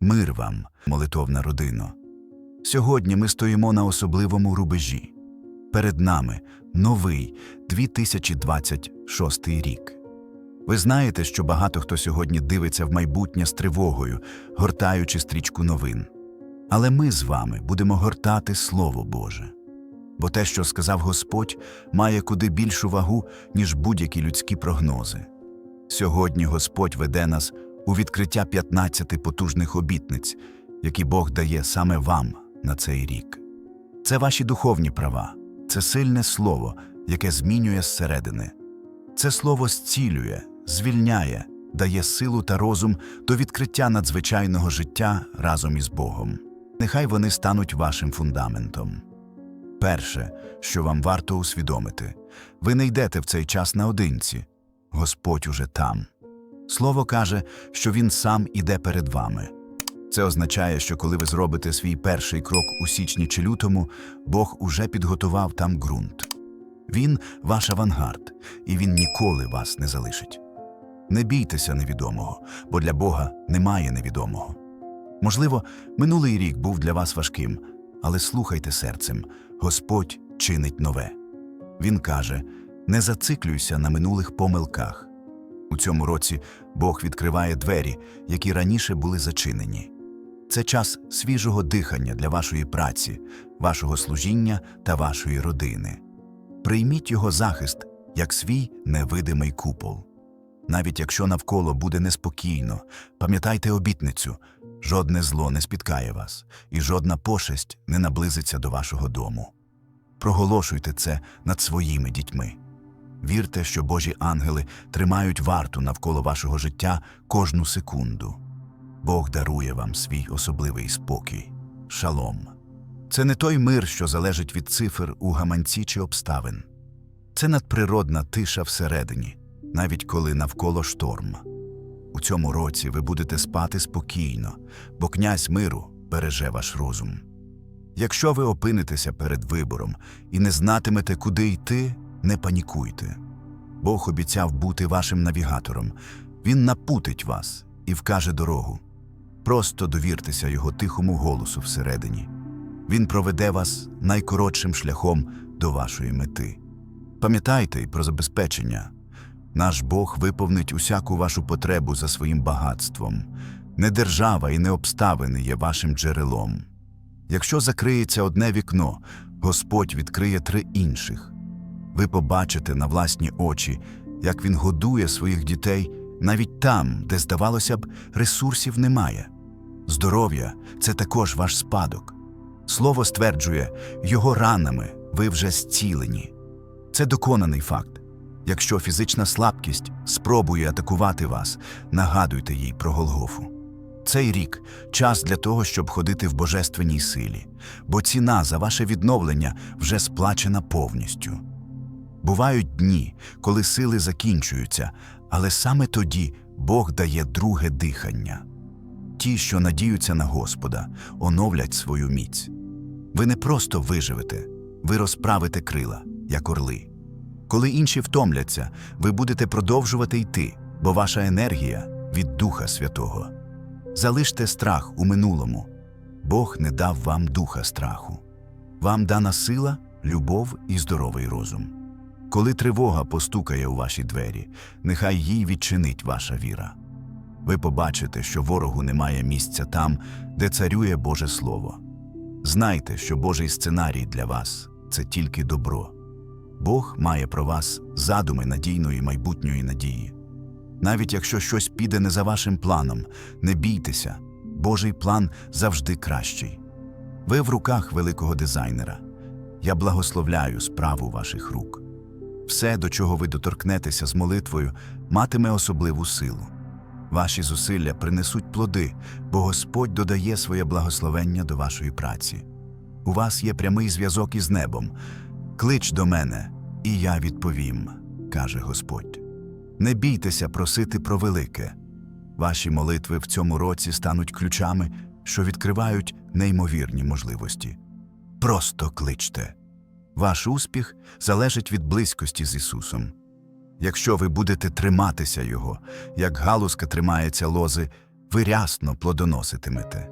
Мир вам, молитовна родино. Сьогодні ми стоїмо на особливому рубежі. Перед нами новий 2026 рік. Ви знаєте, що багато хто сьогодні дивиться в майбутнє з тривогою, гортаючи стрічку новин. Але ми з вами будемо гортати Слово Боже. Бо те, що сказав Господь, має куди більшу вагу, ніж будь-які людські прогнози. Сьогодні Господь веде нас у відкриття 15 потужних обітниць, які Бог дає саме вам на цей рік. Це ваші духовні права, це сильне слово, яке змінює зсередини. Це слово зцілює, звільняє, дає силу та розум до відкриття надзвичайного життя разом із Богом. Нехай вони стануть вашим фундаментом. Перше, що вам варто усвідомити, ви не йдете в цей час наодинці. Господь уже там. Слово каже, що Він сам іде перед вами. Це означає, що коли ви зробите свій перший крок у січні чи лютому, Бог уже підготував там ґрунт. Він ваш авангард, і він ніколи вас не залишить. Не бійтеся невідомого, бо для Бога немає невідомого. Можливо, минулий рік був для вас важким, але слухайте серцем Господь чинить нове. Він каже: не зациклюйся на минулих помилках. У цьому році Бог відкриває двері, які раніше були зачинені. Це час свіжого дихання для вашої праці, вашого служіння та вашої родини. Прийміть його захист як свій невидимий купол. Навіть якщо навколо буде неспокійно, пам'ятайте обітницю жодне зло не спіткає вас, і жодна пошесть не наблизиться до вашого дому. Проголошуйте це над своїми дітьми. Вірте, що Божі ангели тримають варту навколо вашого життя кожну секунду. Бог дарує вам свій особливий спокій. Шалом. Це не той мир, що залежить від цифр у гаманці чи обставин. Це надприродна тиша всередині, навіть коли навколо шторм. У цьому році ви будете спати спокійно, бо князь миру береже ваш розум. Якщо ви опинитеся перед вибором і не знатимете, куди йти, не панікуйте. Бог обіцяв бути вашим навігатором. Він напутить вас і вкаже дорогу. Просто довіртеся його тихому голосу всередині. Він проведе вас найкоротшим шляхом до вашої мети. Пам'ятайте про забезпечення. Наш Бог виповнить усяку вашу потребу за своїм багатством. Не держава і не обставини є вашим джерелом. Якщо закриється одне вікно, Господь відкриє три інших. Ви побачите на власні очі, як Він годує своїх дітей навіть там, де, здавалося б, ресурсів немає. Здоров'я це також ваш спадок. Слово стверджує, його ранами ви вже зцілені. Це доконаний факт. Якщо фізична слабкість спробує атакувати вас, нагадуйте їй про Голгофу. Цей рік час для того, щоб ходити в божественній силі, бо ціна за ваше відновлення вже сплачена повністю. Бувають дні, коли сили закінчуються, але саме тоді Бог дає друге дихання. Ті, що надіються на Господа, оновлять свою міць. Ви не просто виживете, ви розправите крила, як орли. Коли інші втомляться, ви будете продовжувати йти, бо ваша енергія від Духа Святого. Залиште страх у минулому. Бог не дав вам духа страху. Вам дана сила, любов і здоровий розум. Коли тривога постукає у ваші двері, нехай їй відчинить ваша віра. Ви побачите, що ворогу немає місця там, де царює Боже Слово. Знайте, що Божий сценарій для вас це тільки добро. Бог має про вас задуми надійної майбутньої надії. Навіть якщо щось піде не за вашим планом, не бійтеся, Божий план завжди кращий. Ви в руках великого дизайнера. Я благословляю справу ваших рук. Все, до чого ви доторкнетеся з молитвою, матиме особливу силу. Ваші зусилля принесуть плоди, бо Господь додає своє благословення до вашої праці. У вас є прямий зв'язок із небом. Клич до мене, і я відповім, каже Господь. Не бійтеся просити про велике. Ваші молитви в цьому році стануть ключами, що відкривають неймовірні можливості. Просто кличте. Ваш успіх залежить від близькості з Ісусом. Якщо ви будете триматися Його, як галузка тримається лози, ви рясно плодоноситимете.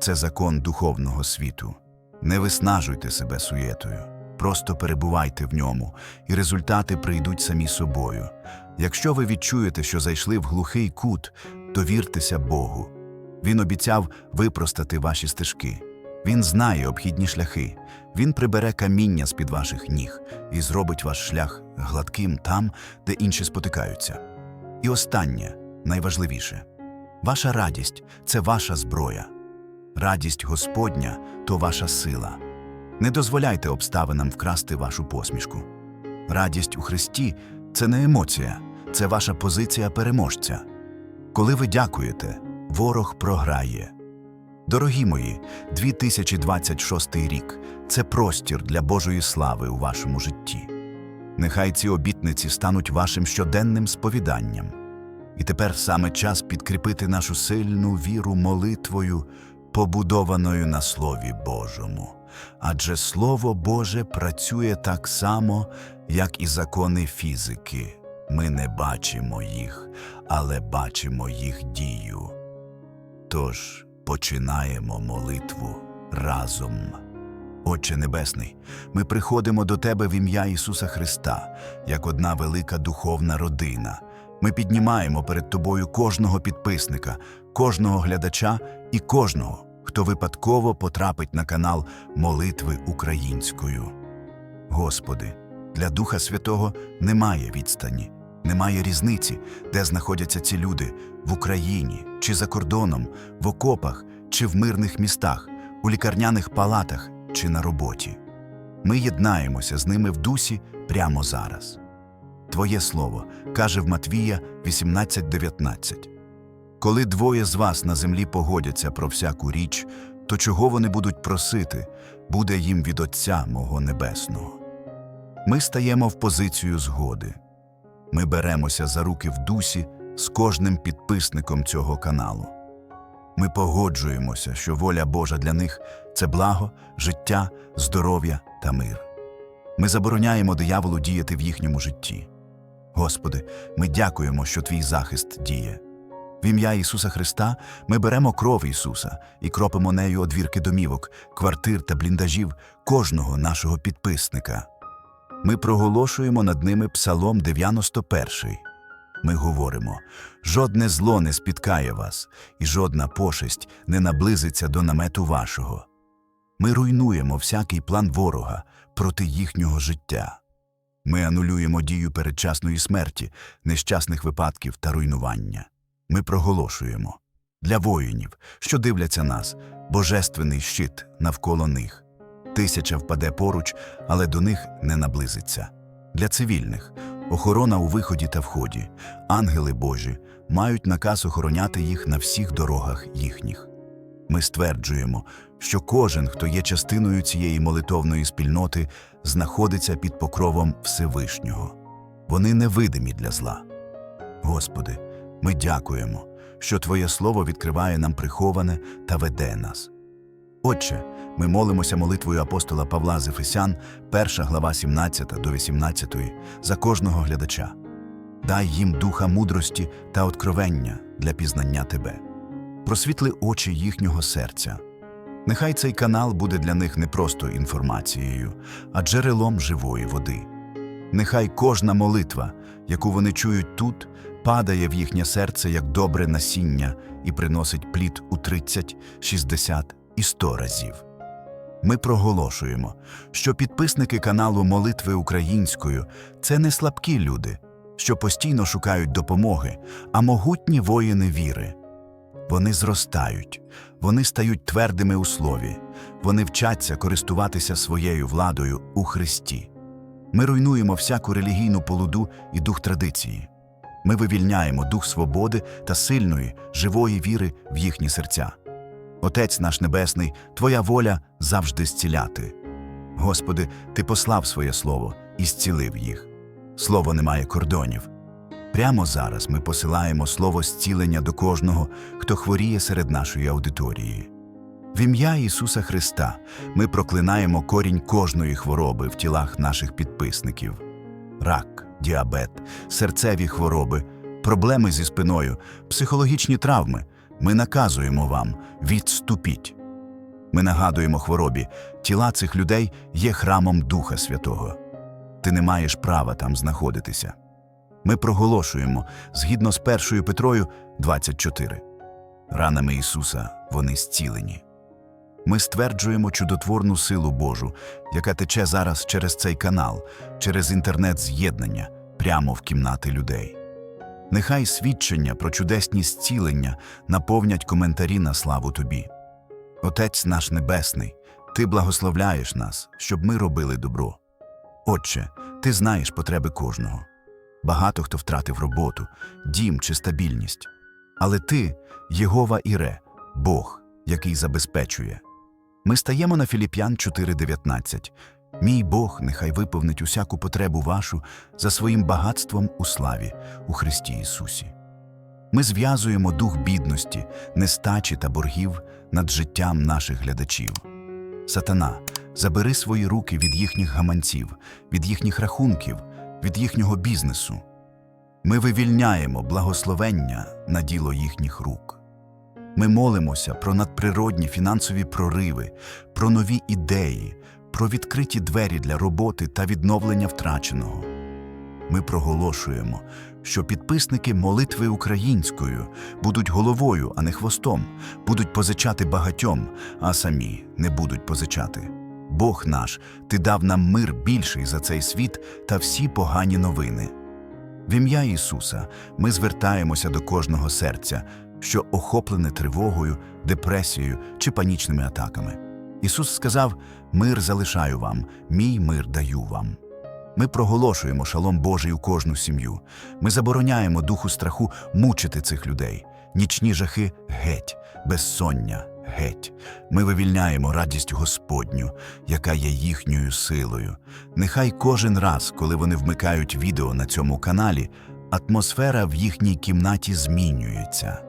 Це закон духовного світу. Не виснажуйте себе суєтою, просто перебувайте в ньому, і результати прийдуть самі собою. Якщо ви відчуєте, що зайшли в глухий кут, довіртеся Богу. Він обіцяв випростати ваші стежки. Він знає обхідні шляхи. Він прибере каміння з-під ваших ніг і зробить ваш шлях гладким там, де інші спотикаються. І останнє, найважливіше ваша радість це ваша зброя. Радість Господня то ваша сила. Не дозволяйте обставинам вкрасти вашу посмішку. Радість у Христі це не емоція, це ваша позиція переможця. Коли ви дякуєте, ворог програє. Дорогі мої, 2026 рік це простір для Божої слави у вашому житті. Нехай ці обітниці стануть вашим щоденним сповіданням. І тепер саме час підкріпити нашу сильну віру молитвою, побудованою на Слові Божому. Адже Слово Боже працює так само, як і закони фізики. Ми не бачимо їх, але бачимо їх дію. Тож починаємо молитву разом. Отче Небесний, ми приходимо до Тебе в ім'я Ісуса Христа, як одна велика духовна родина. Ми піднімаємо перед Тобою кожного підписника, кожного глядача і кожного, хто випадково потрапить на канал Молитви українською. Господи, для Духа Святого немає відстані, немає різниці, де знаходяться ці люди в Україні чи за кордоном, в окопах чи в мирних містах, у лікарняних палатах чи на роботі. Ми єднаємося з ними в дусі прямо зараз. Твоє слово каже в Матвія 18:19. Коли двоє з вас на землі погодяться про всяку річ, то чого вони будуть просити, буде їм від Отця мого Небесного. Ми стаємо в позицію згоди. Ми беремося за руки в дусі з кожним підписником цього каналу. Ми погоджуємося, що воля Божа для них це благо, життя, здоров'я та мир. Ми забороняємо дияволу діяти в їхньому житті. Господи, ми дякуємо, що Твій захист діє. В ім'я Ісуса Христа ми беремо кров Ісуса і кропимо нею одвірки домівок, квартир та бліндажів кожного нашого підписника. Ми проголошуємо над ними Псалом 91. Ми говоримо: жодне зло не спіткає вас, і жодна пошесть не наблизиться до намету вашого. Ми руйнуємо всякий план ворога проти їхнього життя. Ми анулюємо дію передчасної смерті, нещасних випадків та руйнування. Ми проголошуємо для воїнів, що дивляться нас, божественний щит навколо них. Тисяча впаде поруч, але до них не наблизиться. Для цивільних охорона у виході та вході, ангели Божі мають наказ охороняти їх на всіх дорогах їхніх. Ми стверджуємо, що кожен, хто є частиною цієї молитовної спільноти, знаходиться під покровом Всевишнього. Вони невидимі для зла. Господи, ми дякуємо, що Твоє Слово відкриває нам приховане та веде нас. Отче, ми молимося молитвою апостола Павла з Ефесян, 1 глава 17 до 18, за кожного глядача. Дай їм духа мудрості та откровення для пізнання Тебе. Просвітли очі їхнього серця. Нехай цей канал буде для них не просто інформацією, а джерелом живої води. Нехай кожна молитва, яку вони чують тут, падає в їхнє серце як добре насіння і приносить плід у 30, 60 і 100 разів. Ми проголошуємо, що підписники каналу Молитви українською це не слабкі люди, що постійно шукають допомоги, а могутні воїни віри. Вони зростають, вони стають твердими у слові, вони вчаться користуватися своєю владою у Христі. Ми руйнуємо всяку релігійну полуду і дух традиції. Ми вивільняємо дух свободи та сильної, живої віри в їхні серця. Отець наш Небесний, Твоя воля завжди зціляти. Господи, Ти послав своє слово і зцілив їх. Слово не має кордонів. Прямо зараз ми посилаємо слово зцілення до кожного, хто хворіє серед нашої аудиторії. В ім'я Ісуса Христа ми проклинаємо корінь кожної хвороби в тілах наших підписників: рак, діабет, серцеві хвороби, проблеми зі спиною, психологічні травми, Ми наказуємо вам відступіть. Ми нагадуємо хворобі, тіла цих людей є храмом Духа Святого. Ти не маєш права там знаходитися. Ми проголошуємо згідно з 1 Петрою 24. Ранами Ісуса вони зцілені. Ми стверджуємо чудотворну силу Божу, яка тече зараз через цей канал, через інтернет-з'єднання, прямо в кімнати людей. Нехай свідчення про чудесні зцілення наповнять коментарі на славу Тобі. Отець наш Небесний, Ти благословляєш нас, щоб ми робили добро. Отче, Ти знаєш потреби кожного. Багато хто втратив роботу, дім чи стабільність. Але Ти Єгова Іре, Бог, який забезпечує. Ми стаємо на Філіп'ян 4.19. Мій Бог нехай виповнить усяку потребу вашу за своїм багатством у славі у Христі Ісусі. Ми зв'язуємо дух бідності, нестачі та боргів над життям наших глядачів. Сатана, забери свої руки від їхніх гаманців, від їхніх рахунків, від їхнього бізнесу. Ми вивільняємо благословення на діло їхніх рук. Ми молимося про надприродні фінансові прориви, про нові ідеї, про відкриті двері для роботи та відновлення втраченого. Ми проголошуємо, що підписники молитви українською будуть головою, а не хвостом, будуть позичати багатьом, а самі не будуть позичати. Бог наш, ти дав нам мир більший за цей світ та всі погані новини. В ім'я Ісуса ми звертаємося до кожного серця, що охоплене тривогою, депресією чи панічними атаками. Ісус сказав: Мир залишаю вам, мій мир даю вам. Ми проголошуємо шалом Божий у кожну сім'ю. Ми забороняємо духу страху мучити цих людей, нічні жахи геть, безсоння геть. Ми вивільняємо радість Господню, яка є їхньою силою. Нехай кожен раз, коли вони вмикають відео на цьому каналі, атмосфера в їхній кімнаті змінюється.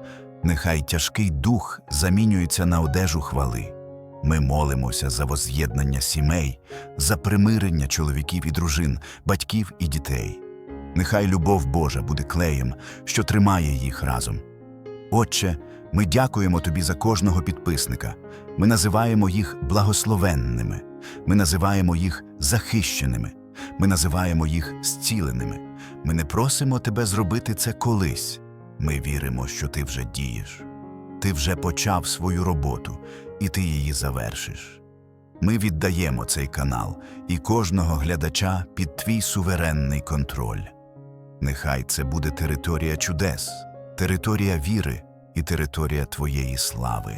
Нехай тяжкий дух замінюється на одежу хвали. Ми молимося за воз'єднання сімей, за примирення чоловіків і дружин, батьків і дітей. Нехай любов Божа буде клеєм, що тримає їх разом. Отче, ми дякуємо Тобі за кожного підписника. Ми називаємо їх благословенними, ми називаємо їх захищеними, ми називаємо їх зціленими. Ми не просимо Тебе зробити це колись. Ми віримо, що Ти вже дієш. Ти вже почав свою роботу, і ти її завершиш. Ми віддаємо цей канал і кожного глядача під твій суверенний контроль. Нехай це буде територія чудес, територія віри і територія твоєї слави.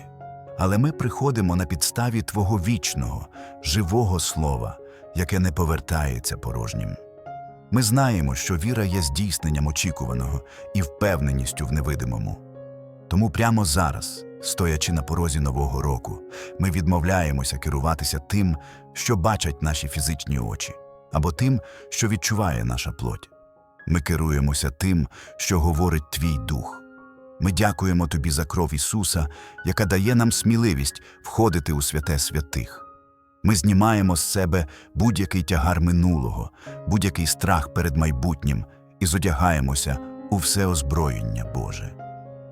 Але ми приходимо на підставі Твого вічного, живого слова, яке не повертається порожнім. Ми знаємо, що віра є здійсненням очікуваного і впевненістю в невидимому. Тому прямо зараз, стоячи на порозі нового року, ми відмовляємося керуватися тим, що бачать наші фізичні очі, або тим, що відчуває наша плоть. Ми керуємося тим, що говорить твій дух. Ми дякуємо тобі за кров Ісуса, яка дає нам сміливість входити у святе святих. Ми знімаємо з себе будь-який тягар минулого, будь-який страх перед майбутнім і зодягаємося у все озброєння Боже.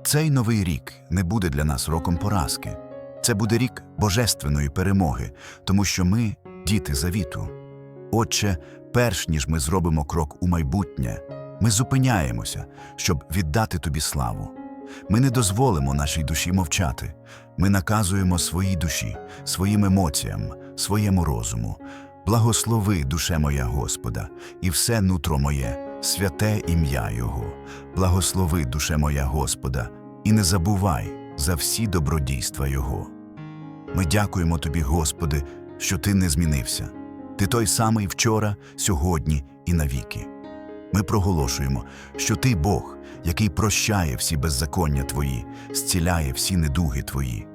Цей новий рік не буде для нас роком поразки. Це буде рік божественної перемоги, тому що ми діти завіту. Отче, перш ніж ми зробимо крок у майбутнє, ми зупиняємося, щоб віддати тобі славу. Ми не дозволимо нашій душі мовчати. Ми наказуємо своїй душі, своїм емоціям, своєму розуму. Благослови, душе моя Господа, і все нутро моє, святе ім'я Його. Благослови, душе моя Господа, і не забувай за всі добродійства Його. Ми дякуємо Тобі, Господи, що Ти не змінився. Ти той самий вчора, сьогодні і навіки. Ми проголошуємо, що Ти Бог, який прощає всі беззаконня Твої, зціляє всі недуги Твої.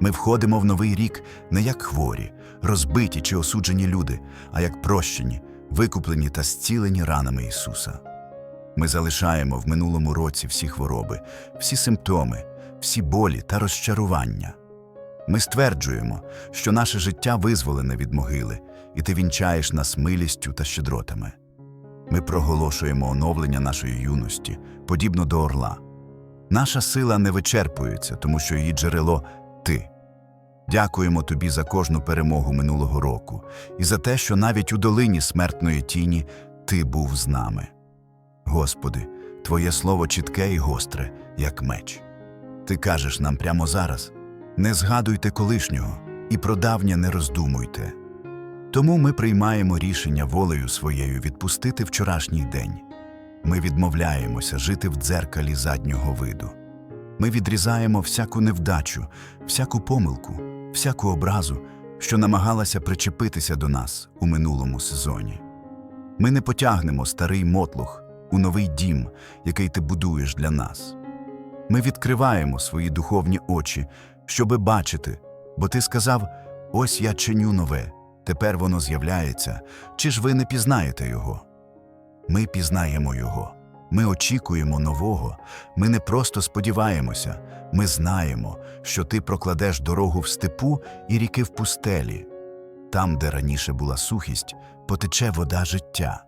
Ми входимо в новий рік не як хворі, розбиті чи осуджені люди, а як прощені, викуплені та зцілені ранами Ісуса. Ми залишаємо в минулому році всі хвороби, всі симптоми, всі болі та розчарування. Ми стверджуємо, що наше життя визволене від могили, і ти вінчаєш нас милістю та щедротами. Ми проголошуємо оновлення нашої юності, подібно до орла. Наша сила не вичерпується, тому що її джерело ти. Дякуємо тобі за кожну перемогу минулого року і за те, що навіть у долині смертної тіні ти був з нами. Господи, Твоє слово чітке і гостре, як меч. Ти кажеш нам прямо зараз не згадуйте колишнього і про давнє не роздумуйте. Тому ми приймаємо рішення волею своєю відпустити вчорашній день. Ми відмовляємося жити в дзеркалі заднього виду. Ми відрізаємо всяку невдачу, всяку помилку, всяку образу, що намагалася причепитися до нас у минулому сезоні. Ми не потягнемо старий мотлух у новий дім, який ти будуєш для нас. Ми відкриваємо свої духовні очі, щоби бачити, бо ти сказав: ось я чиню нове, тепер воно з'являється, чи ж ви не пізнаєте його? Ми пізнаємо його. Ми очікуємо нового, ми не просто сподіваємося, ми знаємо, що ти прокладеш дорогу в степу і ріки в пустелі. Там, де раніше була сухість, потече вода життя.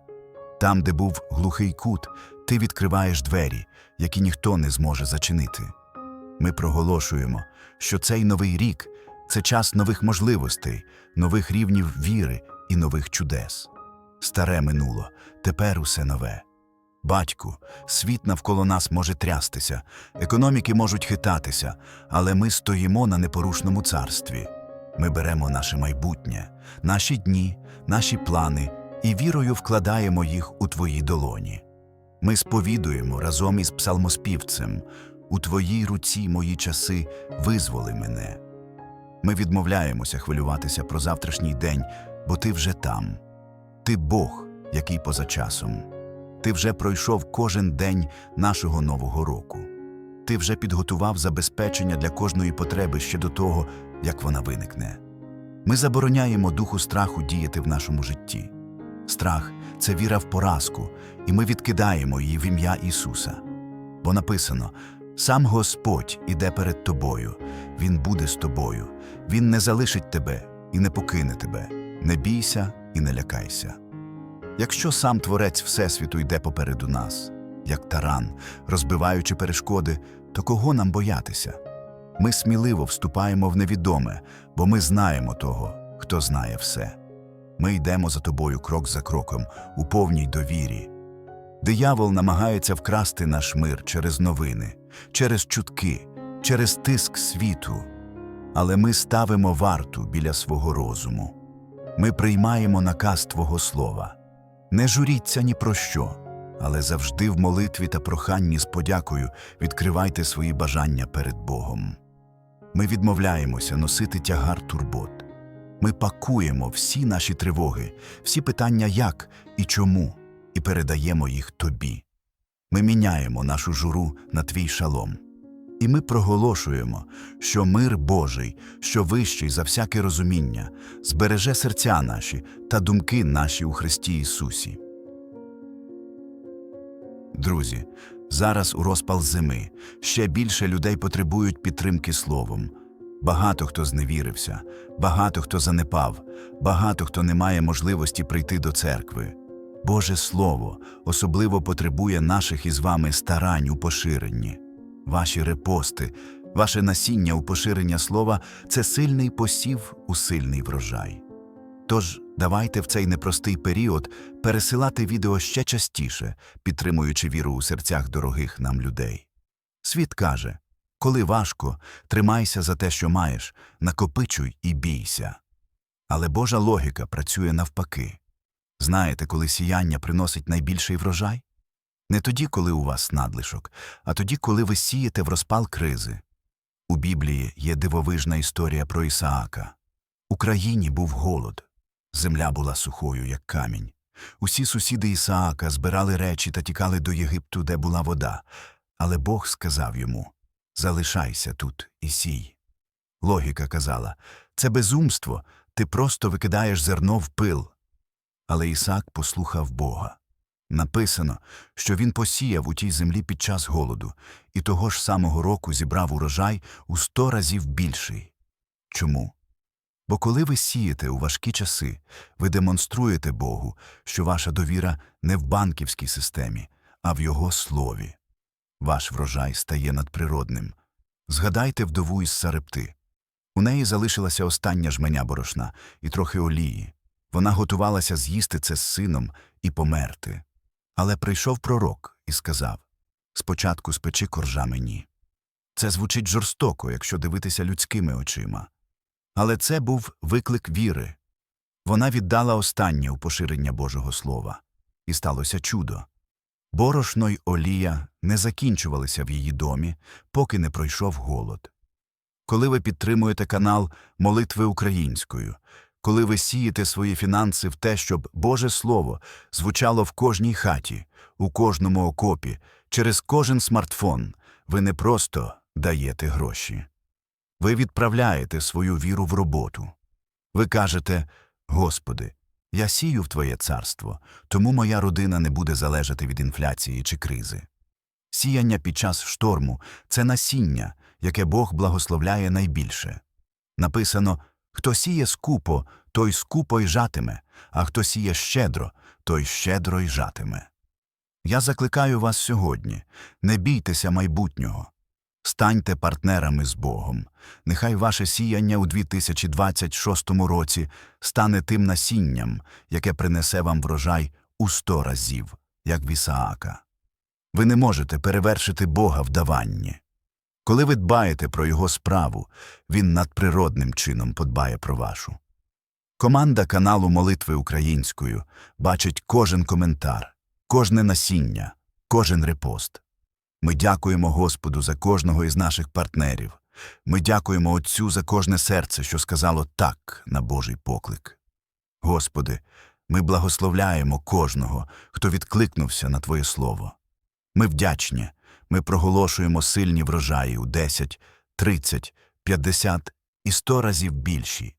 Там, де був глухий кут, ти відкриваєш двері, які ніхто не зможе зачинити. Ми проголошуємо, що цей новий рік це час нових можливостей, нових рівнів віри і нових чудес. Старе минуло, тепер усе нове. Батьку, світ навколо нас може трястися, економіки можуть хитатися, але ми стоїмо на непорушному царстві. Ми беремо наше майбутнє, наші дні, наші плани і вірою вкладаємо їх у твої долоні. Ми сповідуємо разом із псалмоспівцем у твоїй руці мої часи визволи мене. Ми відмовляємося хвилюватися про завтрашній день, бо ти вже там. Ти Бог, який поза часом. Ти вже пройшов кожен день нашого нового року. Ти вже підготував забезпечення для кожної потреби ще до того, як вона виникне. Ми забороняємо духу страху діяти в нашому житті. Страх це віра в поразку, і ми відкидаємо її в ім'я Ісуса. Бо написано: сам Господь іде перед тобою, Він буде з тобою, Він не залишить тебе і не покине тебе. Не бійся і не лякайся. Якщо сам Творець Всесвіту йде попереду нас, як таран, розбиваючи перешкоди, то кого нам боятися? Ми сміливо вступаємо в невідоме, бо ми знаємо того, хто знає все. Ми йдемо за тобою крок за кроком, у повній довірі. Диявол намагається вкрасти наш мир через новини, через чутки, через тиск світу. Але ми ставимо варту біля свого розуму. Ми приймаємо наказ Твого Слова. Не журіться ні про що, але завжди в молитві та проханні з подякою відкривайте свої бажання перед Богом. Ми відмовляємося носити тягар турбот. Ми пакуємо всі наші тривоги, всі питання як і чому, і передаємо їх тобі. Ми міняємо нашу журу на твій шалом. І ми проголошуємо, що мир Божий, що вищий за всяке розуміння, збереже серця наші та думки наші у Христі Ісусі. Друзі, зараз у розпал зими ще більше людей потребують підтримки словом. Багато хто зневірився, багато хто занепав, багато хто не має можливості прийти до церкви. Боже Слово особливо потребує наших із вами старань у поширенні. Ваші репости, ваше насіння у поширення слова це сильний посів у сильний врожай. Тож давайте в цей непростий період пересилати відео ще частіше, підтримуючи віру у серцях дорогих нам людей. Світ каже коли важко, тримайся за те, що маєш, накопичуй і бійся. Але Божа логіка працює навпаки. Знаєте, коли сіяння приносить найбільший врожай? Не тоді, коли у вас надлишок, а тоді, коли ви сієте в розпал кризи. У Біблії є дивовижна історія про Ісаака. У країні був голод, земля була сухою, як камінь. Усі сусіди Ісаака збирали речі та тікали до Єгипту, де була вода. Але Бог сказав йому Залишайся тут і сій. Логіка казала це безумство, ти просто викидаєш зерно в пил. Але Ісаак послухав Бога. Написано, що він посіяв у тій землі під час голоду, і того ж самого року зібрав урожай у сто разів більший. Чому? Бо коли ви сієте у важкі часи, ви демонструєте Богу, що ваша довіра не в банківській системі, а в Його слові. Ваш врожай стає надприродним. Згадайте вдову із Сарепти. У неї залишилася остання жменя борошна і трохи олії. Вона готувалася з'їсти це з сином і померти. Але прийшов пророк і сказав спочатку спечи коржа мені. Це звучить жорстоко, якщо дивитися людськими очима. Але це був виклик віри. Вона віддала останнє у поширення Божого Слова. І сталося чудо. Борошно й олія не закінчувалися в її домі, поки не пройшов голод. Коли ви підтримуєте канал Молитви українською, коли ви сієте свої фінанси в те, щоб Боже Слово звучало в кожній хаті, у кожному окопі, через кожен смартфон, ви не просто даєте гроші. Ви відправляєте свою віру в роботу. Ви кажете, Господи, я сію в Твоє царство, тому моя родина не буде залежати від інфляції чи кризи. Сіяння під час шторму це насіння, яке Бог благословляє найбільше. Написано хто сіє скупо, той скупо й жатиме, а хто сіє щедро, той щедро й жатиме. Я закликаю вас сьогодні не бійтеся майбутнього. Станьте партнерами з Богом. Нехай ваше сіяння у 2026 році стане тим насінням, яке принесе вам врожай у сто разів, як в Ісаака. Ви не можете перевершити Бога в даванні. Коли ви дбаєте про Його справу, Він надприродним чином подбає про вашу. Команда каналу Молитви українською бачить кожен коментар, кожне насіння, кожен репост. Ми дякуємо Господу за кожного із наших партнерів. Ми дякуємо Отцю за кожне серце, що сказало так на Божий поклик. Господи, ми благословляємо кожного, хто відкликнувся на Твоє Слово. Ми вдячні, ми проголошуємо сильні врожаї у 10, 30, 50 і 100 разів більші.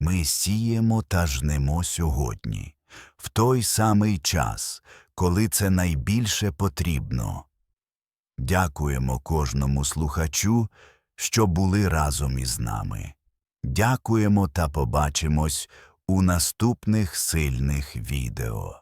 Ми сіємо та жнемо сьогодні, в той самий час, коли це найбільше потрібно. Дякуємо кожному слухачу, що були разом із нами. Дякуємо та побачимось у наступних сильних відео.